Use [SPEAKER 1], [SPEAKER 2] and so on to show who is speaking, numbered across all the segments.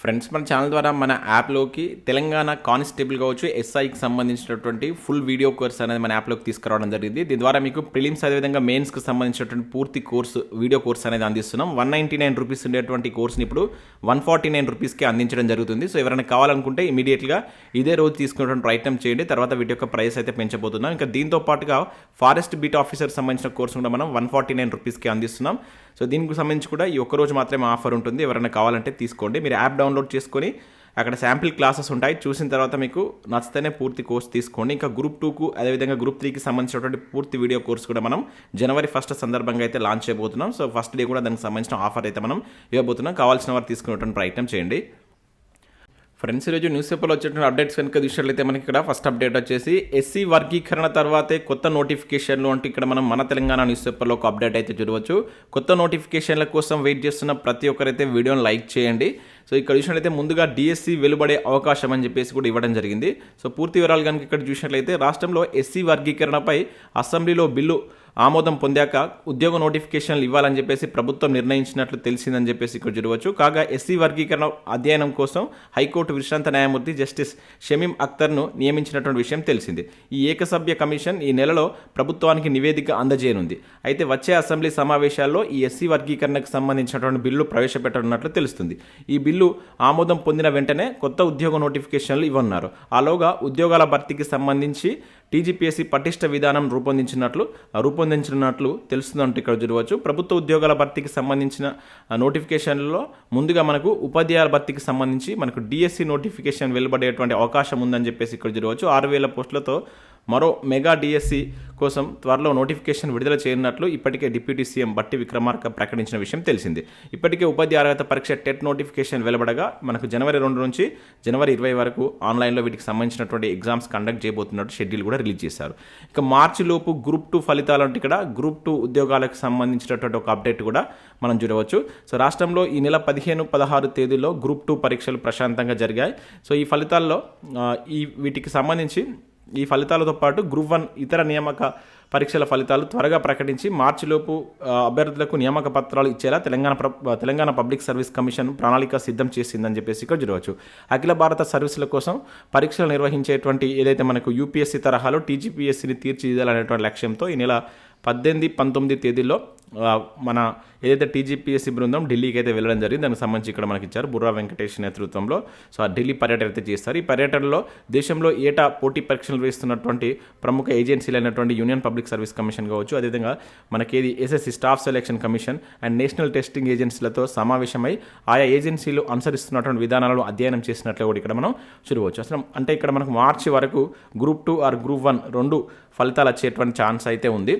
[SPEAKER 1] Friends మన channel ద్వారా మన యాప్లోకి తెలంగాణ కానిస్టేబుల్ కావచ్చు ఎస్ఐకి సంబంధించినటువంటి ఫుల్ వీడియో కోర్స్ అనేది మన యాప్లోకి తీసుకురావడం జరిగింది. దీని ద్వారా మీకు ప్రిలిమ్స్ అదేవిధంగా మెయిన్స్కి సంబంధించినటువంటి పూర్తి కోర్సు వీడియో కోర్స్ అనేది అందిస్తున్నాం. వన్ నైంటీ నైన్ రూపీస్ ఉండేటువంటి కోర్స్ని ఇప్పుడు వన్ ఫార్టీ నైన్ రూపీస్కి అందించడం జరుగుతుంది. సో ఎవరైనా కావాలనుకుంటే ఇమీడియట్గా ఇదే రోజు తీసుకున్నటువంటి ప్రయత్నం చేయండి. తర్వాత వీటి యొక్క ప్రైస్ అయితే పెంచబోతున్నాం. ఇంకా దీంతో పాటుగా ఫారెస్ట్ బీట్ ఆఫీసర్ సంబంధించిన కోర్సు కూడా మనం వన్ ఫార్టీ నైన్ రూపీస్కి అందిస్తున్నాం. సో దీనికి సంబంధించి కూడా ఈ ఒక్క రోజు మాత్రమే ఆఫర్ ఉంటుంది. ఎవరైనా కావాలంటే తీసుకోండి. మీరు యాప్ డౌన్లోడ్ చేసుకొని అక్కడ శాంపిల్ క్లాసెస్ ఉంటాయి. చూసిన తర్వాత మీకు నచ్చితేనే పూర్తి కోర్స్ తీసుకోండి. ఇంకా గ్రూప్ టూకు అదేవిధంగా గ్రూప్ త్రీకి సంబంధించినటువంటి పూర్తి వీడియో కోర్స్ కూడా మనం జనవరి ఫస్ట్ సందర్భంగా అయితే లాంచ్ చేయబోతున్నాం. సో ఫస్ట్ డే కూడా దానికి సంబంధించిన ఆఫర్ అయితే మనం ఇవ్వబోతున్నాం. కావాల్సిన వారు తీసుకునేటువంటి ప్రయత్నం చేయండి. ఫ్రెండ్స్ ఈరోజు న్యూస్ పేపర్లో వచ్చేటువంటి అప్డేట్స్ కనుక చూసినట్లయితే మనకి ఇక్కడ ఫస్ట్ అప్డేట్ వచ్చేసి ఎస్సీ వర్గీకరణ తర్వాతే కొత్త నోటిఫికేషన్లు అంటే ఇక్కడ మనం మన తెలంగాణ న్యూస్ పేపర్లో ఒక అప్డేట్ అయితే చూడవచ్చు. కొత్త నోటిఫికేషన్ల కోసం వెయిట్ చేస్తున్న ప్రతి ఒక్కరైతే వీడియోని లైక్ చేయండి. సో ఇక్కడ చూసినట్లయితే ముందుగా డిఎస్సి వెలువడే అవకాశం అని చెప్పేసి కూడా ఇవ్వడం జరిగింది. సో పూర్తి వివరాలు కనుక ఇక్కడ చూసినట్లయితే రాష్ట్రంలో ఎస్సీ వర్గీకరణపై అసెంబ్లీలో బిల్లు ఆమోదం పొందాక ఉద్యోగ నోటిఫికేషన్లు ఇవ్వాలని చెప్పేసి ప్రభుత్వం నిర్ణయించినట్లు తెలిసిందని చెప్పేసి ఇక్కడ చూడవచ్చు. కాగా ఎస్సీ వర్గీకరణ అధ్యయనం కోసం హైకోర్టు విశ్రాంత న్యాయమూర్తి జస్టిస్ షమీం అఖ్తర్ను నియమించినటువంటి విషయం తెలిసింది. ఈ ఏకసభ్య కమిషన్ ఈ నెలలో ప్రభుత్వానికి నివేదిక అందజేయనుంది. అయితే వచ్చే అసెంబ్లీ సమావేశాల్లో ఈ ఎస్సీ వర్గీకరణకు సంబంధించినటువంటి బిల్లు ప్రవేశపెట్టనున్నట్లు తెలుస్తుంది. ఈ బిల్లు ఆమోదం పొందిన వెంటనే కొత్త ఉద్యోగ నోటిఫికేషన్లు ఇవ్వన్నారు ఆలోగా ఉద్యోగాల భర్తీకి సంబంధించి టీజీపీఎస్సీ పటిష్ట విధానం రూపొందించినట్లు రూపొందించినట్లు తెలుస్తుందంటూ ఇక్కడ చూడవచ్చు. ప్రభుత్వ ఉద్యోగాల భర్తీకి సంబంధించిన నోటిఫికేషన్లలో ముందుగా మనకు ఉపాధ్యాయుల భర్తీకి సంబంధించి మనకు డిఎస్సి నోటిఫికేషన్ వెలువడేటువంటి అవకాశం ఉందని చెప్పేసి ఇక్కడ చూడవచ్చు. ఆరు వేల పోస్టులతో మరో మెగా డిఎస్సి కోసం త్వరలో నోటిఫికేషన్ విడుదల చేయనున్నట్లు ఇప్పటికే డిప్యూటీ సీఎం బట్టి విక్రమార్క ప్రకటించిన విషయం తెలిసింది. ఇప్పటికే ఉపాధ్యాయ అర్హత పరీక్ష టెట్ నోటిఫికేషన్ వెలువడగా మనకు జనవరి రెండు నుంచి జనవరి ఇరవై వరకు ఆన్లైన్లో వీటికి సంబంధించినటువంటి ఎగ్జామ్స్ కండక్ట్ చేయబోతున్నట్టు షెడ్యూల్ కూడా రిలీజ్ చేశారు. ఇక మార్చి లోపు గ్రూప్ టూ ఫలితాలు అంటే ఇక్కడ గ్రూప్ టూ ఉద్యోగాలకు సంబంధించినటువంటి ఒక అప్డేట్ కూడా మనం చూడవచ్చు. సో రాష్ట్రంలో ఈ నెల పదిహేను పదహారు తేదీలో గ్రూప్ టూ పరీక్షలు ప్రశాంతంగా జరిగాయి. సో ఈ ఫలితాల్లో ఈ వీటికి సంబంధించి ఈ ఫలితాలతో పాటు గ్రూప్ వన్ ఇతర నియామక పరీక్షల ఫలితాలు త్వరగా ప్రకటించి మార్చిలోపు అభ్యర్థులకు నియామక పత్రాలు ఇచ్చేలా తెలంగాణ ప్ర- తెలంగాణ పబ్లిక్ సర్వీస్ కమిషన్ ప్రణాళిక సిద్ధం చేసిందని చెప్పేసి ఇక్కడ చూడవచ్చు. అఖిల భారత సర్వీసుల కోసం పరీక్షలు నిర్వహించేటువంటి ఏదైతే మనకు యూపీఎస్సీ తరహాలో టీజీపీఎస్సీని తీర్చిదిద్దాలనేటువంటి లక్ష్యంతో ఈ నెల పద్దెనిమిది పంతొమ్మిది తేదీలో మన ఏదైతే టీజీపీఎస్సీ బృందం ఢిల్లీకి అయితే వెళ్ళడం జరిగింది దానికి సంబంధించి ఇక్కడ మనకి ఇచ్చారు బుర్రా వెంకటేష్ నేతృత్వంలో. సో ఆ ఢిల్లీ పర్యటన అయితే చేస్తారు. ఈ పర్యటనలో దేశంలో ఏటా పోటీ పరీక్షలు వేస్తున్నటువంటి ప్రముఖ ఏజెన్సీలు అయినటువంటి యూనియన్ పబ్లిక్ సర్వీస్ కమిషన్ కావచ్చు అదేవిధంగా మనకేది SSC staff selection commission and national testing ఏజెన్సీలతో సమావేశమై ఆయా ఏజెన్సీలు అనుసరిస్తున్నటువంటి విధానాలను అధ్యయనం చేసినట్లు కూడా ఇక్కడ మనం చూడవచ్చు. అసలు అంటే ఇక్కడ మనకు మార్చి వరకు group two or group one రెండు ఫలితాలు వచ్చేటువంటి ఛాన్స్ అయితే ఉంది.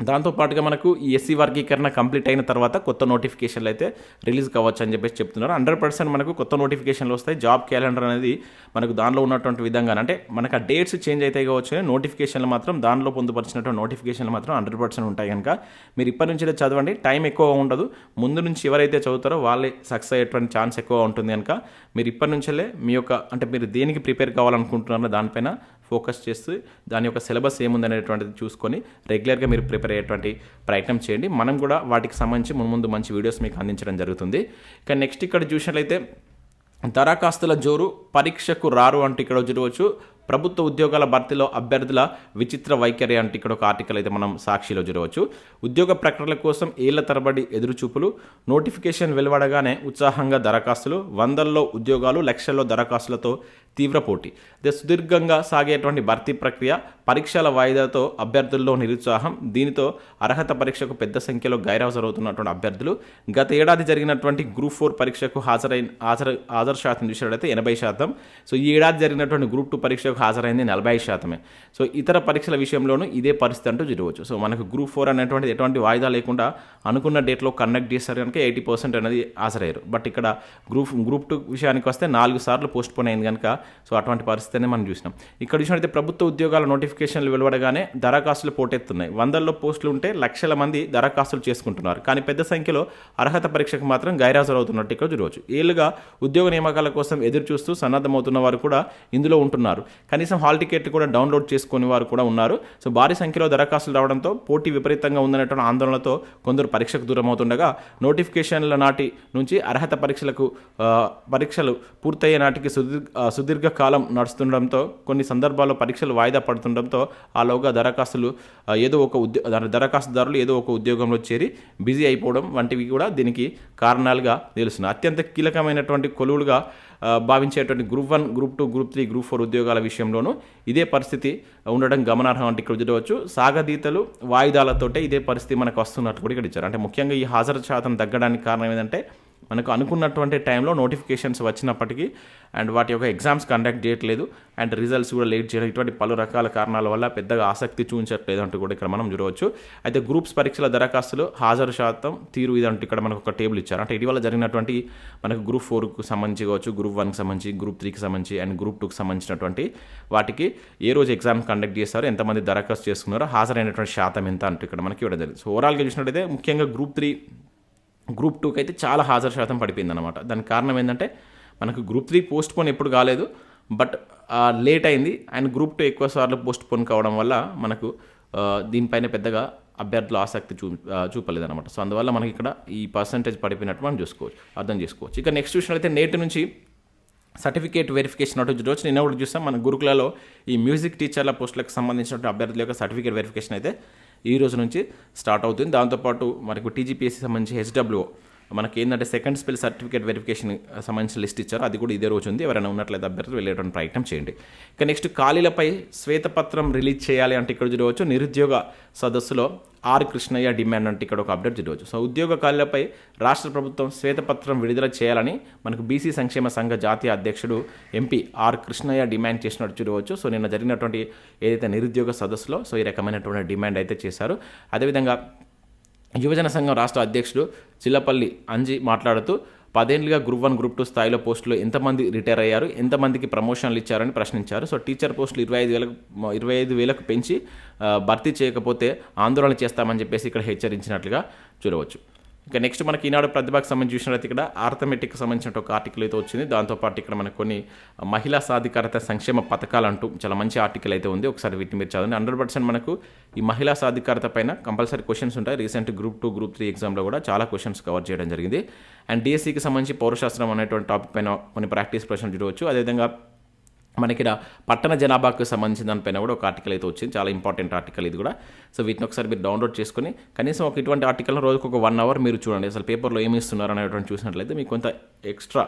[SPEAKER 1] దాంతోపాటుగా మనకు ఈ ఎస్సీ వర్గీకరణ కంప్లీట్ అయిన తర్వాత కొత్త నోటిఫికేషన్లు అయితే రిలీజ్ కావచ్చు అని చెప్పేసి చెప్తున్నారు. హండ్రెడ్ పర్సెంట్ మనకు కొత్త నోటిఫికేషన్లు వస్తాయి. జాబ్ క్యాలెండర్ అనేది మనకు దానిలో ఉన్నటువంటి విధంగా అంటే మనకు ఆ డేట్స్ చేంజ్ అయితే కావచ్చు నోటిఫికేషన్లు మాత్రం దానిలో పొందుపరిచినటువంటి నోటిఫికేషన్లు మాత్రం హండ్రెడ్ పర్సెంట్ ఉంటాయి కనుక మీరు ఇప్పటి నుంచి చదవండి. టైం ఎక్కువ ఉండదు. ముందు నుంచి ఎవరైతే చదువుతారో వాళ్ళే సక్సెస్ అయ్యేటువంటి ఛాన్స్ ఎక్కువ ఉంటుంది కనుక మీరు ఇప్పటి నుంచే మీ యొక్క అంటే మీరు దేనికి ప్రిపేర్ కావాలనుకుంటున్నారో దానిపైన ఫోకస్ చేస్తూ దాని యొక్క సిలబస్ ఏముందనేటువంటిది చూసుకొని రెగ్యులర్గా మీరు ప్రిపేర్ అయ్యేటువంటి ప్రయత్నం చేయండి. మనం కూడా వాటికి సంబంధించి ముందు ముందు మంచి వీడియోస్ మీకు అందించడం జరుగుతుంది. ఇక నెక్స్ట్ ఇక్కడ చూసినట్లయితే దరఖాస్తుల జోరు పరీక్షకు రారు అంటే ఇక్కడ చూడవచ్చు. ప్రభుత్వ ఉద్యోగాల భర్తీలో అభ్యర్థుల విచిత్ర వైఖరి అంటే ఇక్కడ ఒక ఆర్టికల్ అయితే మనం సాక్షిలో చూడవచ్చు. ఉద్యోగ ప్రకటనల కోసం ఏళ్ళ తరబడి ఎదురుచూపులు నోటిఫికేషన్ వెలువడగానే ఉత్సాహంగా దరఖాస్తులు వందల్లో ఉద్యోగాలు లక్షల్లో దరఖాస్తులతో తీవ్ర పోటీ. అదే సుదీర్ఘంగా సాగేటువంటి భర్తీ ప్రక్రియ పరీక్షల వాయిదాతో అభ్యర్థుల్లో నిరుత్సాహం దీనితో అర్హత పరీక్షకు పెద్ద సంఖ్యలో గైర్హాజరవుతున్నటువంటి అభ్యర్థులు. గత ఏడాది జరిగినటువంటి గ్రూప్ ఫోర్ పరీక్షకు హాజరైన హాజరు హాజరు శాతం చూసినట్లయితే ఎనభై శాతం. సో ఈ ఏడాది జరిగినటువంటి గ్రూప్ టూ పరీక్షకు హాజరైంది నలభై శాతమే. సో ఇతర పరీక్షల విషయంలోనూ ఇదే పరిస్థితి అంటూ చూడవచ్చు సో మనకు గ్రూప్ ఫోర్ అనేటువంటిది ఎటువంటి వాయిదా లేకుండా అనుకున్న డేట్లో కండక్ట్ చేస్తారు కనుక ఎయిటీ పర్సెంట్ అనేది హాజరయ్యారు. బట్ ఇక్కడ గ్రూప్ గ్రూప్ టూ విషయానికి వస్తే నాలుగు సార్లు పోస్ట్ పోన్ అయింది కనుక సో అటువంటి పరిస్థితిని మనం చూసినాం. ఇక్కడ చూసినట్లయితే ప్రభుత్వ ఉద్యోగాల నోటిఫికేషన్లు వెలువడగానే దరఖాస్తులు పోటెత్తున్నాయి. వందల్లో పోస్టులు ఉంటే లక్షల మంది దరఖాస్తులు చేసుకుంటున్నారు. కానీ పెద్ద సంఖ్యలో అర్హత పరీక్షకు మాత్రం గైరాజరవుతున్నట్టు ఇక్కడ చూడవచ్చు. ఏళ్ళుగా ఉద్యోగ నియామకాల కోసం ఎదురు చూస్తూ సన్నద్ధమవుతున్న వారు కూడా ఇందులో ఉంటున్నారు. కనీసం హాల్ టికెట్ కూడా డౌన్లోడ్ చేసుకునే వారు కూడా ఉన్నారు. సో భారీ సంఖ్యలో దరఖాస్తులు రావడంతో పోటీ విపరీతంగా ఉందనేటువంటి ఆందోళనతో కొందరు పరీక్షకు దూరం అవుతుండగా నోటిఫికేషన్ల నాటి నుంచి అర్హత పరీక్షలకు పరీక్షలు పూర్తయ్యే నాటికి సుదీర్ సుదీర్ఘకాలం నడుస్తుండడంతో కొన్ని సందర్భాల్లో పరీక్షలు వాయిదా పడుతుండడంతో ఆలోగా దరఖాస్తులు ఏదో ఒక ఉద్యో దరఖాస్తుదారులు ఏదో ఒక ఉద్యోగంలో చేరి బిజీ అయిపోవడం వంటివి కూడా దీనికి కారణాలుగా తెలుస్తున్నాయి అత్యంత కీలకమైనటువంటి కొలువులుగా భావించేటువంటి group one group two group three group four ఉద్యోగాల విషయంలోనూ ఇదే పరిస్థితి ఉండడం గమనార్హం అంటే ఇక్కడ చూడవచ్చు. సాగదీతలు వాయిదాలతోటే ఇదే పరిస్థితి మనకు వస్తున్నట్టు కూడా ఇక్కడ ఇచ్చారు. అంటే ముఖ్యంగా ఈ హాజరు శాతం తగ్గడానికి కారణం ఏంటంటే మనకు అనుకున్నటువంటి టైంలో నోటిఫికేషన్స్ వచ్చినప్పటికీ అండ్ వాటి యొక్క ఎగ్జామ్స్ కండక్ట్ చేయట్లేదు అండ్ రిజల్ట్స్ కూడా లేట్ చేయడం ఇటువంటి పలు రకాల కారణాల వల్ల పెద్దగా ఆసక్తి చూపించట్లేదు అంటూ కూడా ఇక్కడ మనం చూడవచ్చు. అయితే గ్రూప్స్ పరీక్షల దరఖాస్తులు హాజరు శాతం తీరు ఇదంటూ ఇక్కడ మనకు ఒక టేబుల్ ఇచ్చారు. అంటే ఇటీవల జరిగినటువంటి మనకు గ్రూప్ ఫోర్కు సంబంధించి కావచ్చు గ్రూప్ వన్కి సంబంధించి గ్రూప్ త్రీకి సంబంధించి అండ్ గ్రూప్ టూకి సంబంధించినటువంటి వాటికి ఏ రోజు ఎగ్జామ్ కండక్ట్ చేస్తారో ఎంతమంది దరఖాస్తు చేసుకున్నారో హాజరైనటువంటి శాతం ఎంత అంటూ ఇక్కడ మనకి ఇవ్వడం జరిగింది. సో ఓవరాల్గా చూసినట్టయితే ముఖ్యంగా గ్రూప్ త్రీ గ్రూప్ టూకి అయితే చాలా హాజరు శాతం పడిపోయింది అనమాట దానికి కారణం ఏంటంటే మనకు గ్రూప్ త్రీ పోస్ట్ పోన్ ఎప్పుడు కాలేదు బట్ లేట్ అయింది. అండ్ గ్రూప్ టూ ఎక్కువ సార్లు పోస్ట్ పోన్ కావడం వల్ల మనకు దీనిపైన పెద్దగా అభ్యర్థులు ఆసక్తి చూ చూపలేదు అనమాట సో అందువల్ల మనకి ఇక్కడ ఈ పర్సంటేజ్ పడిపోయినట్టు మనం చూసుకోవచ్చు అర్థం చేసుకోవచ్చు. ఇక నెక్స్ట్ చూసినట్లయితే నేటి నుంచి సర్టిఫికేట్ వెరిఫికేషన్ అటు రోజు నిన్న కూడా చూస్తాం మన గురుకులలో ఈ మ్యూజిక్ టీచర్ల పోస్టులకు సంబంధించిన అభ్యర్థుల యొక్క సర్టిఫికేట్ వెరిఫికేషన్ అయితే ఈ రోజు నుంచి స్టార్ట్ అవుతుంది. దాంతోపాటు మనకు టీజీపీఎస్సీ సంబంధించి హెచ్డబ్ల్యూ మనకి ఏంటంటే సెకండ్ స్పెల్ సర్టిఫికేట్ వెరిఫికేషన్ సంబంధించిన లిస్ట్ ఇచ్చారు. అది కూడా ఇదే రోజు ఉంది ఎవరైనా ఉన్నట్లయితే అభ్యర్థులు వెళ్ళేటువంటి ప్రయత్నం చేయండి. ఇక నెక్స్ట్ ఖాళీలపై శ్వేతపత్రం రిలీజ్ చేయాలి అంటే ఇక్కడ చూడవచ్చు. నిరుద్యోగ సదస్సులో ఆర్ కృష్ణయ్య డిమాండ్ అంటే ఇక్కడ ఒక అప్డేట్ చూడవచ్చు. సో ఉద్యోగ ఖాళీలపై రాష్ట్ర ప్రభుత్వం శ్వేతపత్రం విడుదల చేయాలని మనకు బీసీ సంక్షేమ సంఘ జాతీయ అధ్యక్షుడు ఎంపీ ఆర్ కృష్ణయ్య డిమాండ్ చేసినట్టు చూడవచ్చు. సో నిన్న జరిగినటువంటి ఏదైతే నిరుద్యోగ సదస్సులో సో ఈ రకమైనటువంటి డిమాండ్ అయితే చేశారు. అదేవిధంగా యువజన సంఘం రాష్ట్ర అధ్యక్షుడు చిల్లపల్లి అంజి మాట్లాడుతూ పదేళ్ళుగా గ్రూప్ వన్ గ్రూప్ టూ స్థాయిలో పోస్టులు ఎంతమంది రిటైర్ అయ్యారు ఎంతమందికి ప్రమోషన్లు ఇచ్చారని ప్రశ్నించారు. సో టీచర్ పోస్టులు ఇరవై ఐదు వేలకు ఇరవై ఐదు వేలకు పెంచి భర్తీ చేయకపోతే ఆందోళన చేస్తామని చెప్పేసి ఇక్కడ హెచ్చరించినట్లుగా చూడవచ్చు. ఇక నెక్స్ట్ మనకి ఈనాడు ప్రతిభకు సంబంధించి చూసినట్లయితే ఇక్కడ ఆర్థమెటిక్ సంబంధించిన ఒక ఆర్టికల్ అయితే వచ్చింది. దాంతోపాటు ఇక్కడ మనకు కొన్ని మహిళా సాధికారత సంక్షేమ పథకాలు అంటూ చాలా మంచి ఆర్టికల్ అయితే ఉంది. ఒకసారి వీటిని మీరు చదవండి. హండ్రెడ్ పర్సెంట్ మనకు ఈ మహిళా సాధికారత పైన కంపల్సరీ క్వశ్చన్స్ ఉంటాయి. Recent group two group three ఎగ్జామ్లో కూడా చాలా క్వశ్చన్స్ కవర్ చేయడం జరిగింది. అండ్ డిఎస్సికి సంబంధించి పౌరశాస్త్రం అనేటువంటి టాపిక్ పైన కొన్ని ప్రాక్టీస్ ప్రశ్నలు చూడవచ్చు. అదేవిధంగా మనకి ఇక్కడ పట్టణ జనాభాకు సంబంధించిన దానిపైన కూడా ఒక ఆర్టికల్ అయితే వచ్చింది. చాలా ఇంపార్టెంట్ ఆర్టికల్ ఇది కూడా. సో వీటిని ఒకసారి మీరు డౌన్లోడ్ చేసుకొని కనీసం ఒక ఇటువంటి ఆర్టికల్ రోజుకు ఒక వన్ అవర్ మీరు చూడండి. అసలు పేపర్లో ఏమి ఇస్తున్నారు అనేటువంటి చూసినట్లయితే మీకు కొంత ఎక్స్ట్రా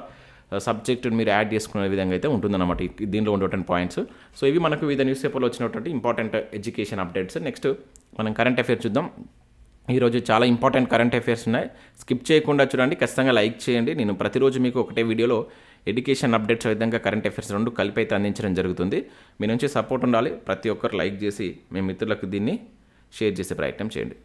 [SPEAKER 1] సబ్జెక్ట్ uh, మీరు యాడ్ చేసుకునే విధంగా అయితే ఉంటుందన్నమాట. దీనిలో ఉండేటువంటి పాయింట్స్ సో ఇవి మనకు వివిధ న్యూస్ పేపర్లో వచ్చినటువంటి ఇంపార్టెంట్ ఎడ్యుకేషన్ అప్డేట్స్ నెక్స్ట్ మనం కరెంట్ అఫేర్స్ చూద్దాం. ఈరోజు చాలా ఇంపార్టెంట్ కరెంట్ అఫైర్స్ ఉన్నాయి. స్కిప్ చేయకుండా చూడండి. ఖచ్చితంగా లైక్ చేయండి. నేను ప్రతిరోజు మీకు ఒకటే వీడియోలో ఎడ్యుకేషన్ అప్డేట్స్ విధంగా కరెంట్ అఫైర్స్ రెండు కలిపి అయితే అందించడం జరుగుతుంది. మీ నుంచి సపోర్ట్ ఉండాలి. ప్రతి ఒక్కరు లైక్ చేసి మీ మిత్రులకు దీన్ని షేర్ చేసే ప్రయత్నం చేయండి.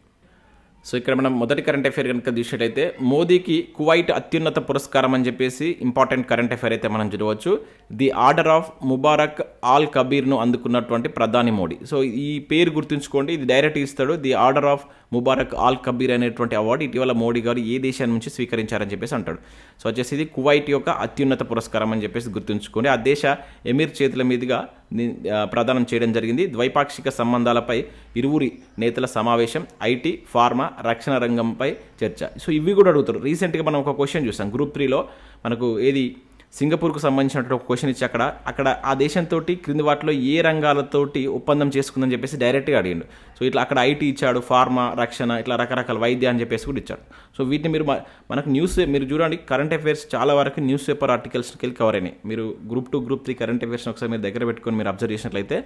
[SPEAKER 1] సో ఇక్కడ మనం మొదటి కరెంట్ అఫైర్ కనుక చూసేటైతే మోదీకి కువైట్ అత్యున్నత పురస్కారం అని చెప్పేసి ఇంపార్టెంట్ కరెంట్ అఫైర్ అయితే మనం చూడవచ్చు. The order of Mubarak al కబీర్ను అందుకున్నటువంటి ప్రధాని మోడీ. సో ఈ పేరు గుర్తుంచుకోండి. ఇది డైరెక్ట్ ఇస్తాడు. The order of Mubarak al Kabeer అనేటువంటి అవార్డు ఇటీవల మోడీ గారు ఏ దేశాన్ని నుంచి స్వీకరించారని చెప్పేసి అంటాడు. సో వచ్చేసి ఇది కువైట్ యొక్క అత్యున్నత పురస్కారం అని చెప్పేసి గుర్తుంచుకోండి. ఆ దేశ ఎమీర్ చేతుల మీదుగా ని- ప్రదానం చేయడం జరిగింది. ద్వైపాక్షిక సంబంధాలపై ఇరువురి నేతల సమావేశం ఐటీ ఫార్మా రక్షణ రంగంపై చర్చ. సో ఇవి కూడా అడుగుతారు. రీసెంట్గా మనం ఒక క్వశ్చన్ చూసాం. గ్రూప్ త్రీలో మనకు ఏది సింగపూర్కు సంబంధించినటువంటి ఒక క్వశ్చన్ ఇచ్చి అక్కడ అక్కడ ఆ దేశంతో క్రింది వాటిలో ఏ రంగాలతోటి ఒప్పందం చేసుకుందని చెప్పేసి డైరెక్ట్గా అడిగిండు. సో ఇట్లా అక్కడ ఐటీ ఇచ్చాడు ఫార్మా రక్షణ ఇట్లా రకరకాల వైద్య అని చెప్పేసి కూడా ఇచ్చాడు. సో వీటిని మీరు మనకు న్యూస్ మీరు చూడండి కరెంట్ అఫైర్స్ చాలా వరకు న్యూస్ పేపర్ ఆర్టికల్స్కి వెళ్ళి కవర్ అయినాయి. మీరు group two group three current అఫైర్స్ని ఒకసారి మీరు దగ్గర పెట్టుకొని మీరు అబ్జర్వ్ చేసినట్లయితే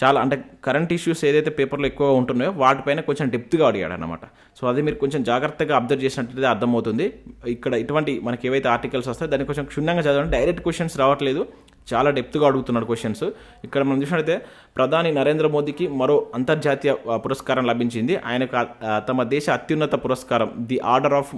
[SPEAKER 1] చాలా అంటే కరెంట్ ఇష్యూస్ ఏదైతే పేపర్లో ఎక్కువగా ఉంటున్నాయో వాటిపైన కొంచెం డెప్త్గా అడిగాడు అనమాట సో అది మీరు కొంచెం జాగ్రత్తగా అబ్జర్వ్ చేసినట్లయితే అర్థమవుతుంది. ఇక్కడ ఇటువంటి మనకి ఏవైతే ఆర్టికల్స్ వస్తాయో దాన్ని కొంచెం క్షుణ్ణంగా చదవండి. డైరెక్ట్ క్వశ్చన్స్ రావట్లేదు. చాలా డెప్త్గా అడుగుతున్నాడు క్వశ్చన్స్ ఇక్కడ మనం చూసినట్లయితే ప్రధాని నరేంద్ర మోదీకి మరో అంతర్జాతీయ పురస్కారం లభించింది. ఆయనకు తమ దేశ అత్యున్నత పురస్కారం the order of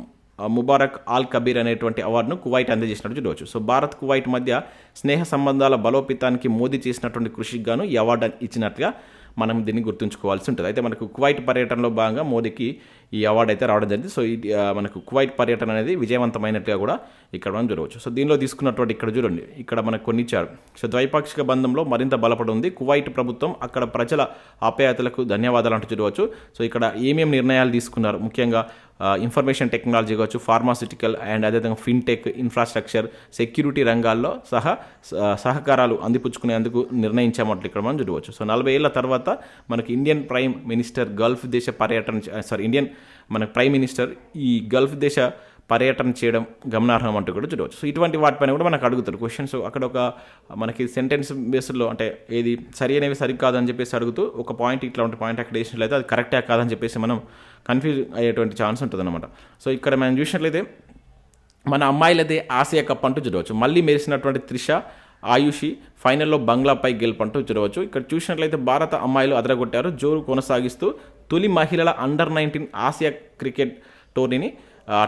[SPEAKER 1] Mubarak al Kabeer అనేటువంటి అవార్డును కువైట్ అందజేసినట్టు చూడవచ్చు. సో భారత్ కువైట్ మధ్య స్నేహ సంబంధాల బలోపేతానికి మోదీ చేసినటువంటి కృషికి గాను ఈ అవార్డు ఇచ్చినట్లుగా మనం దీన్ని గుర్తుంచుకోవాల్సి ఉంటుంది. అయితే మనకు కువైట్ పర్యటనలో భాగంగా మోదీకి ఈ అవార్డు అయితే రావడం జరిగింది. సో ఇది మనకు కువైట్ పర్యటన అనేది విజయవంతమైనట్టుగా కూడా ఇక్కడ మనం చూడవచ్చు. సో దీనిలో తీసుకున్నటువంటి ఇక్కడ చూడండి. ఇక్కడ మనకు కొన్ని ఇచ్చారు. సో ద్వైపాక్షిక బంధంలో మరింత బలపడి ఉంది. కువైట్ ప్రభుత్వం అక్కడ ప్రజల ఆప్యాయతలకు ధన్యవాదాలు అంటూ చూడవచ్చు. సో ఇక్కడ ఏమేమి నిర్ణయాలు తీసుకున్నారు? ముఖ్యంగా ఇన్ఫర్మేషన్ టెక్నాలజీ కావచ్చు ఫార్మాసిటికల్ అండ్ అదేవిధంగా ఫిన్టెక్ ఇన్ఫ్రాస్ట్రక్చర్ సెక్యూరిటీ రంగాల్లో సహా స- సహకారాలు అందిపుచ్చుకునేందుకు నిర్ణయించామట్లు ఇక్కడ మనం చూడవచ్చు. సో నలభై ఏళ్ళ తర్వాత మనకి ఇండియన్ ప్రైమ్ మినిస్టర్ గల్ఫ్ దేశ పర్యటన సారీ ఇండియన్ మన ప్రైమ్ మినిస్టర్ ఈ గల్ఫ్ దేశ పర్యటన చేయడం గమనార్హం అంటూ కూడా చూడవచ్చు. సో ఇటువంటి వాటిపైన కూడా మనకు అడుగుతారు క్వశ్చన్స్. అక్కడ ఒక మనకి సెంటెన్స్ బేస్లో అంటే ఏది సరి అనేవి సరికాదని చెప్పేసి అడుగుతూ ఒక పాయింట్ ఇట్లా ఉంటే పాయింట్ అక్కడ వేసినట్లయితే అది కరెక్టే కాదని చెప్పేసి మనం కన్ఫ్యూజ్ అయ్యేటువంటి ఛాన్స్ ఉంటుందన్నమాట సో ఇక్కడ మనం చూసినట్లయితే మన అమ్మాయిలదే ఆసియా కప్ అంటూ చూడవచ్చు. మళ్ళీ మెరిసినటువంటి త్రిష ఆయుషి ఫైనల్లో బంగ్లాపై గెలుపంటూ చూడవచ్చు. ఇక్కడ చూసినట్లయితే భారత అమ్మాయిలు అదరగొట్టారు. జోరు కొనసాగిస్తూ తొలి మహిళల అండర్ నైన్టీన్ ఆసియా క్రికెట్ టోర్నీని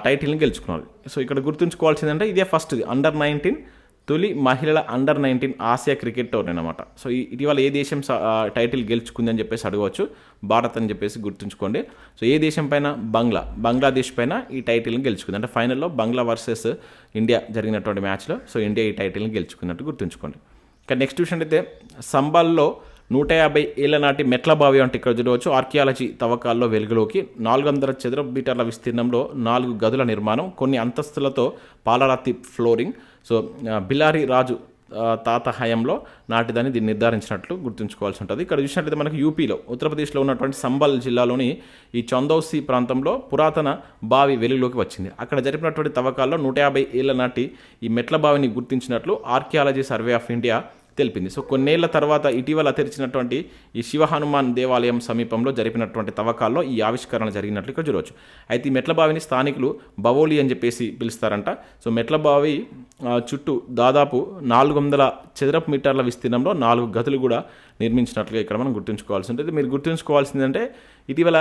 [SPEAKER 1] టైటిల్ని గెలుచుకున్నారు. సో ఇక్కడ గుర్తుంచుకోవాల్సిందంటే ఇదే ఫస్ట్ అండర్ నైన్టీన్ తొలి మహిళల under nineteen Asia cricket tourney అనమాట సో ఇటీవల ఏ దేశం స- టైటిల్ గెలుచుకుంది అని చెప్పేసి అడగవచ్చు. భారత్ అని చెప్పేసి గుర్తుంచుకోండి. సో ఏ దేశం పైన? బంగ్లా. బంగ్లాదేశ్ పైన ఈ టైటిల్ని గెలుచుకుంది. అంటే ఫైనల్లో బంగ్లా వర్సెస్ ఇండియా జరిగినటువంటి మ్యాచ్లో. సో ఇండియా ఈ టైటిల్ని గెలుచుకున్నట్టు గుర్తుంచుకోండి. ఇక నెక్స్ట్ విషయం అయితే సంబాల్లో నూట యాభై ఏళ్ళ నాటి మెట్ల బావి అంటే ఇక్కడ చూడవచ్చు. ఆర్కియాలజీ తవ్వకాల్లో వెలుగులోకి నాలుగు వందల చదరపు మీటర్ల విస్తీర్ణంలో నాలుగు గదుల నిర్మాణం కొన్ని అంతస్తులతో పాలరాతి ఫ్లోరింగ్ సో ఆ, బిలారి రాజు తాత హయంలో నాటిదని దీన్ని నిర్ధారించినట్లు గుర్తుంచుకోవాల్సి ఉంటుంది. ఇక్కడ చూసినట్లయితే మనకి యూపీలో ఉత్తరప్రదేశ్లో ఉన్నటువంటి సంబల్ జిల్లాలోని ఈ చందౌసి ప్రాంతంలో పురాతన బావి వెలుగులోకి వచ్చింది. అక్కడ జరిపినటువంటి తవ్వకాల్లో నూట యాభై ఏళ్ళ నాటి ఈ మెట్ల బావిని గుర్తించినట్లు ఆర్కియాలజీ సర్వే ఆఫ్ ఇండియా తెలిపింది. సో కొన్నేళ్ళ తర్వాత ఇటీవల తెరిచినటువంటి ఈ శివ హనుమాన్ దేవాలయం సమీపంలో జరిపినటువంటి తవ్వకాల్లో ఈ ఆవిష్కరణ జరిగినట్లు ఇక్కడ చూడవచ్చు. అయితే ఈ మెట్ల బావిని స్థానికులు బవోలి అని చెప్పేసి పిలుస్తారంట. సో మెట్ల బావి చుట్టూ దాదాపు నాలుగు వందల చదరపు మీటర్ల విస్తీర్ణంలో నాలుగు గదులు కూడా నిర్మించినట్లుగా ఇక్కడ మనం గుర్తుంచుకోవాల్సి ఉంటుంది. మీరు గుర్తుంచుకోవాల్సిందంటే ఇటీవల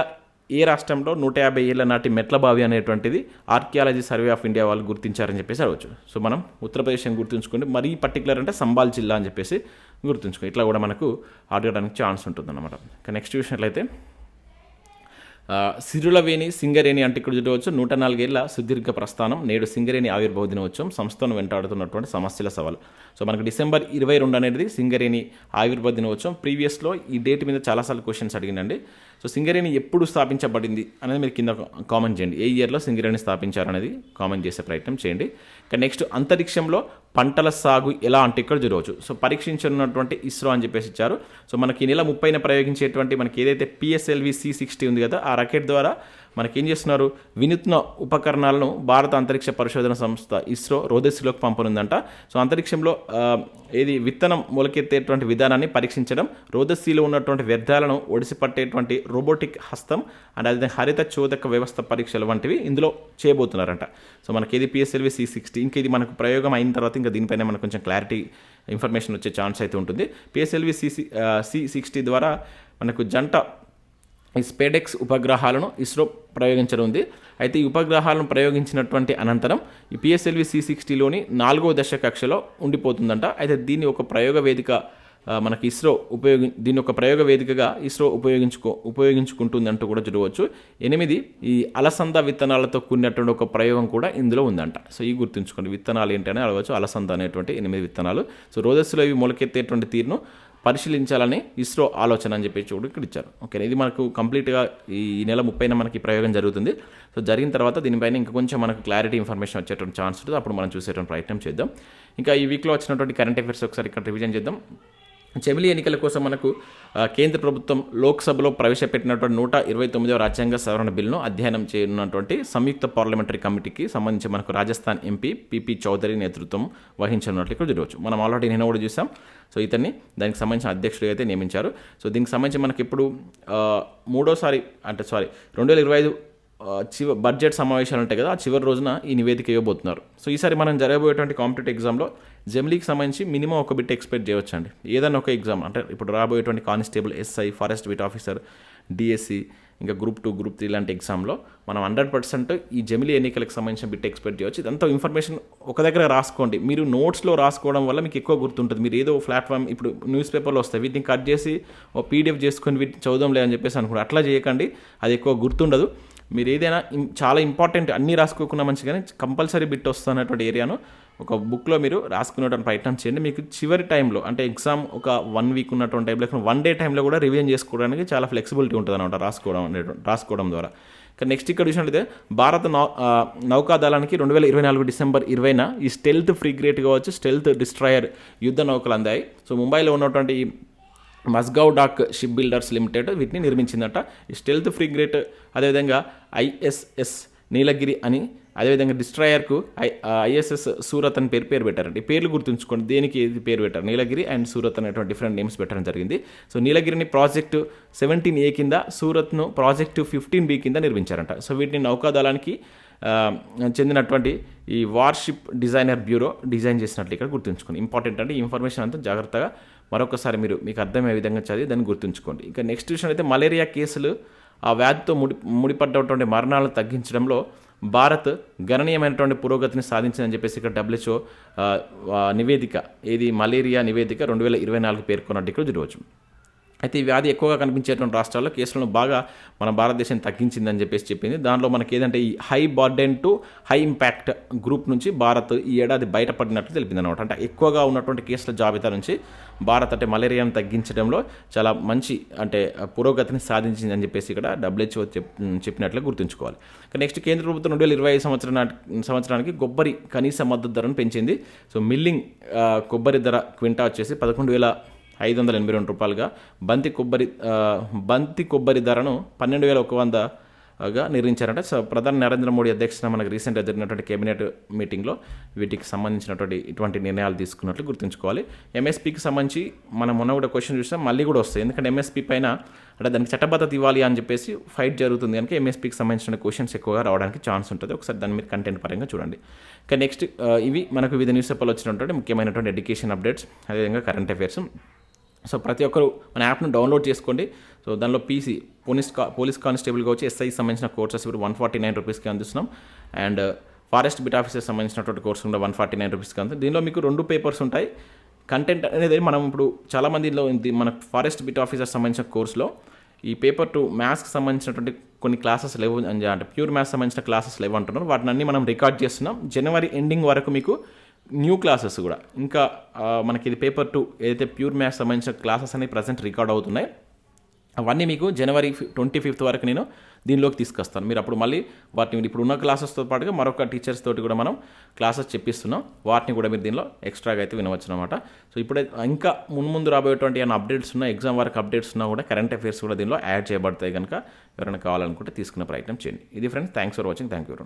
[SPEAKER 1] ఏ రాష్ట్రంలో నూట యాభై ఏళ్ళ నాటి మెట్ల బావి అనేటువంటిది ఆర్కియాలజీ సర్వే ఆఫ్ ఇండియా వాళ్ళు గుర్తించారని చెప్పేసి అడగచ్చు. సో మనం ఉత్తరప్రదేశ్ అని గుర్తుంచుకోండి. మరీ పర్టికులర్ అంటే సంబాల్ జిల్లా అని చెప్పేసి గుర్తుంచుకో. ఇట్లా కూడా మనకు అడగడానికి ఛాన్స్ ఉంటుంది అనమాట నెక్స్ట్ చూసినట్లయితే సిరులవేణి సింగరేణి అంటే ఇక్కడ చూడవచ్చు. నూట నాలుగేళ్ళ సుదీర్ఘ ప్రస్థానం నేడు సింగరేణి ఆవిర్భావ దినోత్సవం సంస్థను వెంటాడుతున్నటువంటి సమస్యల సవాలు. సో మనకు డిసెంబర్ ఇరవై రెండు అనేది సింగరేణి ఆవిర్భావ దినోత్సవం. ప్రీవియస్లో ఈ డేట్ మీద చాలాసార్లు క్వశ్చన్స్ అడిగిందండి. సో సింగరేణి ఎప్పుడు స్థాపించబడింది అనేది మీరు కింద కామెంట్ చేయండి. ఏ ఇయర్లో సింగరేణి స్థాపించారనేది కామెంట్ చేసే ప్రయత్నం చేయండి. ఇక నెక్స్ట్ అంతరిక్షంలో పంటల సాగు ఎలా అంటే ఇక్కడ చూడవచ్చు. సో పరీక్షించనున్నటువంటి ఇస్రో అని చెప్పేసి ఇచ్చారు. సో మనకి ఈ నెల ముప్పైన ప్రయోగించేటువంటి మనకి ఏదైతే పిఎస్ఎల్వి సి సిక్స్టీ ఉంది కదా ఆ రాకెట్ ద్వారా మనకేం చేస్తున్నారు? వినూత్న ఉపకరణాలను భారత అంతరిక్ష పరిశోధన సంస్థ ఇస్రో రోదస్సులోకి పంపనుందంట. సో అంతరిక్షంలో ఏది విత్తనం మొలకెత్తేటువంటి విధానాన్ని పరీక్షించడం రోదస్సీలో ఉన్నటువంటి వ్యర్థాలను ఒడిసిపట్టేటువంటి రోబోటిక్ హస్తం అండ్ అదే హరిత చోదక వ్యవస్థ పరీక్షలు వంటివి ఇందులో చేయబోతున్నారంట. సో మనకి ఏది పిఎస్ఎల్వి సి సిక్స్టీ ఇంకా ఇది మనకు ప్రయోగం అయిన తర్వాత ఇంకా దీనిపైన మనకు కొంచెం క్లారిటీ ఇన్ఫర్మేషన్ వచ్చే ఛాన్స్ అయితే ఉంటుంది. పిఎస్ఎల్వి సిసి సి సిక్స్టీ ద్వారా మనకు జంట ఈ స్పేడెక్స్ ఉపగ్రహాలను ఇస్రో ప్రయోగించనుంది అయితే ఈ ఉపగ్రహాలను ప్రయోగించినటువంటి అనంతరం ఈ పిఎస్ఎల్వి సి సిక్స్టీలోని నాలుగో దశ కక్షలో ఉండిపోతుందంట. అయితే దీన్ని ఒక ప్రయోగ వేదిక మనకి ఇస్రో ఉపయోగి దీని ఒక ప్రయోగ వేదికగా ఇస్రో ఉపయోగించుకో ఉపయోగించుకుంటుందంటూ కూడా చూడవచ్చు. ఎనిమిది ఈ అలసంద విత్తనాలతో కూడినటువంటి ఒక ప్రయోగం కూడా ఇందులో ఉందంట. సో ఈ గుర్తుంచుకోండి విత్తనాలు ఏంటనే అడగవచ్చు. అలసంద అనేటువంటి ఎనిమిది విత్తనాలు. సో రోజస్సులో ఇవి మొలకెత్తేటువంటి తీరును పరిశీలించాలని ఇస్రో ఆలోచన అని చెప్పి కూడా ఇక్కడ ఇచ్చారు. ఓకే ఇది మనకు కంప్లీట్గా ఈ నెల ముప్పైన మనకి ప్రయోగం జరుగుతుంది. సో జరిగిన తర్వాత దీనిపైన ఇంకా కొంచెం మనకు క్లారిటీ ఇన్ఫర్మేషన్ వచ్చేటువంటి ఛాన్స్ ఉంటుంది. అప్పుడు మనం చూసేటువంటి ప్రయత్నం చేద్దాం. ఇంకా ఈ వీక్లో వచ్చినటువంటి కరెంట్ అఫైర్స్ ఒకసారి ఇక్కడ రివిజన్ చేద్దాం. చెమిలి ఎన్నికల కోసం మనకు కేంద్ర ప్రభుత్వం లోక్సభలో ప్రవేశపెట్టినటువంటి నూట ఇరవై తొమ్మిదవ రాజ్యాంగ సవరణ బిల్లును అధ్యయనం చేయనున్నటువంటి సంయుక్త పార్లమెంటరీ కమిటీకి సంబంధించి మనకు రాజస్థాన్ ఎంపీ పిపి చౌదరి నేతృత్వం వహించనున్నట్లు ఇక్కడ చూడవచ్చు. మనం ఆల్రెడీ నేను కూడా చూసాం. సో ఇతన్ని దానికి సంబంధించిన అధ్యక్షుడిగా అయితే నియమించారు. సో దీనికి సంబంధించి మనకి ఇప్పుడు మూడోసారి అంటే సారీ రెండు వేల ఇరవై ఐదు చివ బడ్జెట్ సమావేశాలు ఉంటాయి కదా ఆ చివరి రోజున ఈ నివేదిక ఇవ్వబోతున్నారు. సో ఈసారి మనం జరగబోయేటువంటి కాంపిటేటివ్ ఎగ్జామ్లో జెమ్లీకి సంబంధించి మినిమం ఒక బిట్ ఎక్స్పెక్ట్ చేయవచ్చు అండి ఏదైనా ఒక ఎగ్జామ్ అంటే ఇప్పుడు రాబోయేటువంటి constable SI forest beat officer DSC ఇంకా గ్రూప్ టూ గ్రూప్ త్రీ లాంటి ఎగ్జామ్లో మనం హండ్రెడ్ పర్సెంట్ ఈ జమిలీ ఎన్నికలకు సంబంధించిన బిట్ ఎక్స్పెక్ట్ చేయవచ్చు. ఇదంతా ఇన్ఫర్మేషన్ ఒక దగ్గర రాసుకోండి. మీరు నోట్స్లో రాసుకోవడం వల్ల మీకు ఎక్కువ గుర్తుంటుంది. మీరు ఏదో ప్లాట్ఫామ్ ఇప్పుడు న్యూస్ పేపర్లో వస్తాయి. వీటిని కట్ చేసి ఓ పీడిఎఫ్ చేసుకొని వీటిని చదువుదాంలే అని చెప్పేసి అనుకుంటారు. అట్లా చేయకండి. అది ఎక్కువ గుర్తుండదు. మీరు ఏదైనా చాలా ఇంపార్టెంట్ అన్నీ రాసుకోకుండా మంచిగానే కంపల్సరీ బిట్ వస్తున్నటువంటి ఏరియాను ఒక బుక్లో మీరు రాసుకునేటువంటి ప్రయత్నం చేయండి. మీకు చివరి టైంలో అంటే ఎగ్జామ్ ఒక వన్ వీక్ ఉన్నటువంటి టైంలో వన్ డే టైంలో కూడా రివిజన్ చేసుకోవడానికి చాలా ఫ్లెక్సిబిలిటీ ఉంటుంది అనమాట రాసుకోవడం అనేటువంటి రాసుకోవడం ద్వారా. కానీ నెక్స్ట్ ఇక్కడ చూసినట్లయితే భారత నౌ నౌకాదళానికి రెండు వేల ఇరవై నాలుగు డిసెంబర్ ఇరవైన ఈ స్టెల్త్ ఫ్రిగ్రేట్ కావచ్చు స్టెల్త్ డిస్ట్రాయర్ యుద్ధ నౌకలు అందాయి. సో ముంబైలో ఉన్నటువంటి Mazagon dock ship builders limited వీటిని నిర్మించిందట. ఈ స్టెల్త్ ఫ్రిగ్రేట్ అదేవిధంగా ఐఎస్ఎస్ నీలగిరి అని అదేవిధంగా డిస్ట్రాయర్కు ఐ ఐఎస్ఎస్ సూరత్ అని పేరు పేరు పెట్టారండి పేర్లు గుర్తుంచుకోండి. దేనికి ఇది పేరు పెట్టారు? నీలగిరి అండ్ సూరత్ అనేటువంటి డిఫరెంట్ నేమ్స్ పెట్టడం జరిగింది. సో నీలగిరిని ప్రాజెక్టు సెవెంటీన్ ఏ కింద సూరత్ను ప్రాజెక్టు ఫిఫ్టీన్ బి కింద నిర్మించారంట. సో వీటిని నౌకాదళానికి చెందినటువంటి ఈ వార్షిప్ డిజైనర్ బ్యూరో డిజైన్ చేసినట్లు ఇక్కడ గుర్తుంచుకోండి. ఇంపార్టెంట్ అంటే ఈ ఇన్ఫర్మేషన్ అంతా జాగ్రత్తగా మరొకసారి మీరు మీకు అర్థమయ్యే విధంగా చదివి దాన్ని గుర్తుంచుకోండి. ఇంకా నెక్స్ట్ విషయం అయితే మలేరియా కేసులు ఆ వ్యాధితో ముడి ముడిపడ్డటువంటి మరణాలను తగ్గించడంలో భారత్ గణనీయమైనటువంటి పురోగతిని సాధించిందని చెప్పేసి ఇక్కడ డబ్ల్యూహెచ్ఓ నివేదిక ఏది మలేరియా నివేదిక రెండు వేల ఇరవై నాలుగు పేర్కొన్నట్టు ఇక్కడ చూడవచ్చు. అయితే ఈ వ్యాధి ఎక్కువగా కనిపించేటువంటి రాష్ట్రాల్లో కేసులను బాగా మన భారతదేశం తగ్గించిందని చెప్పేసి చెప్పింది. దానిలో మనకి ఏదంటే ఈ high burden to high impact group నుంచి భారత్ ఈ ఏడాది బయటపడినట్లు తెలిపింది అనమాట అంటే ఎక్కువగా ఉన్నటువంటి కేసుల జాబితా నుంచి భారత్ అంటే మలేరియాను తగ్గించడంలో చాలా మంచి అంటే పురోగతిని సాధించిందని చెప్పేసి ఇక్కడ డబ్ల్యూహెచ్ఓ చెప్ చెప్పినట్లు గుర్తుంచుకోవాలి. నెక్స్ట్ కేంద్ర ప్రభుత్వం రెండు వేల ఇరవై ఐదు సంవత్సరం సంవత్సరానికి కొబ్బరి కనీస మద్దతు ధరను పెంచింది. సో మిల్లింగ్ కొబ్బరి ధర క్వింటా వచ్చేసి పదకొండు వేల ఐదు వందల ఎనభై రెండు రూపాయలుగా బంతి కొబ్బరి బంతి కొబ్బరి ధరను పన్నెండు వేల ఒక వందగా నిర్ణయించారంటే. సో ప్రధాని నరేంద్ర మోడీ అధ్యక్షతన మనకు రీసెంట్గా జరిగినటువంటి కేబినెట్ మీటింగ్లో వీటికి సంబంధించినటువంటి ఇటువంటి నిర్ణయాలు తీసుకున్నట్లు గుర్తుంచుకోవాలి. ఎంఎస్పీకి సంబంధించి మనం మొన్న కూడా క్వశ్చన్ చూసినా మళ్ళీ కూడా వస్తాయి. ఎందుకంటే ఎంఎస్పీ పైన అంటే దానికి చట్టబద్ధత ఇవ్వాలి అని చెప్పేసి ఫైట్ జరుగుతుంది కనుక ఎంఎస్పీకి సంబంధించిన క్వశ్చన్స్ ఎక్కువగా రావడానికి ఛాన్స్ ఉంటుంది. ఒకసారి దాని మీద కంటెంట్ పరంగా చూడండి. ఇంకా నెక్స్ట్ ఇవి మనకు వివిధ న్యూస్ పేపర్లో వచ్చినటువంటి ముఖ్యమైనటువంటి ఎడ్యుకేషన్ అప్డేట్స్ అదేవిధంగా కరెంట్ అఫైర్స్ సో ప్రతి ఒక్కరు మన యాప్ను డౌన్లోడ్ చేసుకోండి. సో దానిలో పీసీ పోలీస్ కా పోలీస్ కానిస్టేబుల్ కావచ్చు ఎస్ఐకి సంబంధించిన కోర్సెస్ ఇప్పుడు వన్ ఫార్టీ నైన్ రూపీస్కి అందిస్తున్నాం. అండ్ ఫారెస్ట్ బిట్ ఆఫీసర్ సంబంధించినటువంటి కోర్సు కూడా వన్ ఫార్టీ నైన్ రూపీస్కి అంది దీనిలో మీకు రెండు పేపర్స్ ఉంటాయి. కంటెంట్ అనేది మనం ఇప్పుడు చాలామందిలో మన ఫారెస్ట్ బిట్ ఆఫీసర్ సంబంధించిన కోర్సులో ఈ పేపర్ టు మ్యాథ్స్కి సంబంధించినటువంటి కొన్ని క్లాసెస్ లేవు అంటే ప్యూర్ మ్యాథ్స్ సంబంధించిన క్లాసెస్ లేవు అంటున్నారు వాటిని అన్ని మనం రికార్డ్ చేస్తున్నాం. జనవరి ఎండింగ్ వరకు మీకు న్యూ క్లాసెస్ కూడా. ఇంకా మనకి ఇది పేపర్ టూ ఏదైతే ప్యూర్ మ్యాథ్స్ సంబంధించిన క్లాసెస్ అనేవి ప్రజెంట్ రికార్డ్ అవుతున్నాయి అవన్నీ మీకు జనవరి ట్వంటీ ఫిఫ్త్ వరకు నేను దీనిలోకి తీసుకొస్తాను. మీరు అప్పుడు మళ్ళీ వాటిని ఇప్పుడు ఉన్న క్లాసెస్తో పాటుగా మరొక టీచర్స్ తోటి కూడా మనం క్లాసెస్ చెప్పిస్తున్నాం. వాటిని కూడా మీరు దీనిలో ఎక్స్ట్రాగా అయితే వినవచ్చు అనమాట సో ఇప్పుడే ఇంకా మున్ముందు రాబోయేటువంటి ఏమైనా అప్డేట్స్ ఉన్నా ఎగ్జామ్ వరకు అప్డేట్స్ ఉన్నా కూడా కరెంట్ అఫైర్స్ కూడా దీనిలో యాడ్ చేయబడతాయి కనుక ఎవరైనా కావాలనుకుంటే తీసుకునే ప్రయత్నం చేయండి. ఇది friends thanks for watching thank you